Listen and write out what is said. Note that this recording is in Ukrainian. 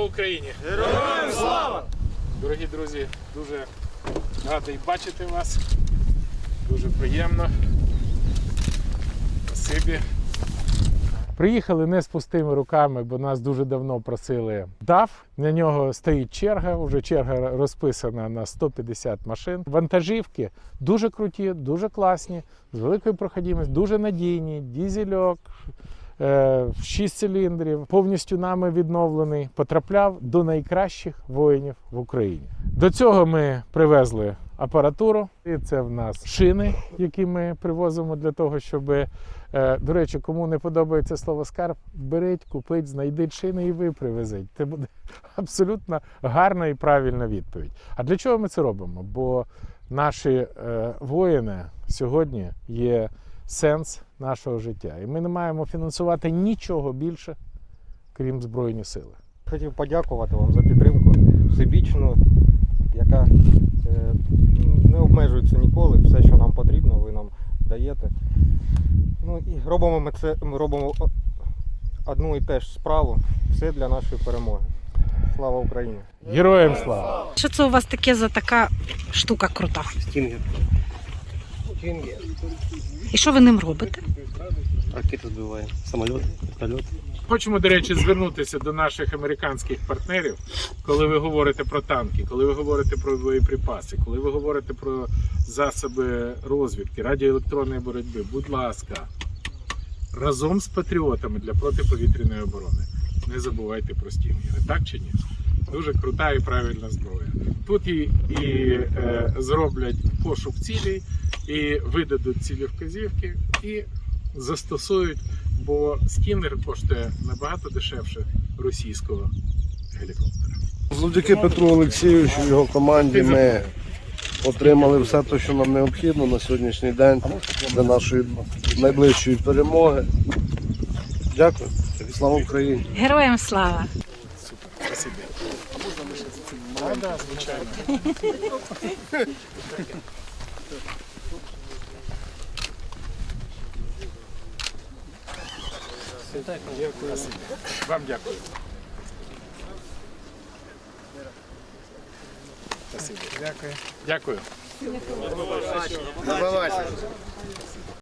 Слава Україні! Героям слава! Дорогі друзі, дуже радий бачити вас. Дуже приємно. Спасибі. Приїхали не з пустими руками, бо нас дуже давно просили ДАФ. На нього стоїть черга. Вже черга розписана на 150 машин. Вантажівки дуже круті, дуже класні, з великою проходимістю, дуже надійні, дізельок. Е, 6 циліндрів, повністю нами відновлений, потрапляв до найкращих воїнів в Україні. До цього ми привезли апаратуру, і це в нас шини, які ми привозимо для того, щоб Е, До речі, кому не подобається слово скарб, беріть, купіть, знайдіть шини і ви привезіть. Це буде абсолютно гарна і правильна відповідь. А для чого ми це робимо? Бо наші е, воїни сьогодні є сенс нашого життя. І ми не маємо фінансувати нічого більше, крім Збройні сили. Хотів подякувати вам за підтримку всебічну, яка е, не обмежується ніколи. Все, що нам потрібно, ви нам даєте. Ну і робимо ми це, ми робимо одну і те справу. Все для нашої перемоги. Слава Україні! Героям слава! Що це у вас таке за така штука крута? Стінгер. І що ви ним робите? Ракети збиває. Самоліт, вертольот. Хочемо, до речі, звернутися до наших американських партнерів, коли ви говорите про танки, коли ви говорите про боєприпаси, коли ви говорите про засоби розвідки, радіоелектронної боротьби. Будь ласка, разом з патріотами для протиповітряної оборони. Не забувайте про стінгери, так чи ні? Дуже крута і правильна зброя. Тут і, і е, зроблять пошук цілей, і видадуть цілі вказівки, і застосують бо скінер коштує набагато дешевше російського гелікоптера. Завдяки Петру Олексійовичу і його команді ми отримали все те, що нам необхідно на сьогоднішній день для нашої найближчої перемоги. Дякую. Слава Україні! Героям слава! Супер, спасибі. А можна лишитися цим? Так, да, звичайно. Дякую. Вам дякую. Дякую. Дякую. Дякую.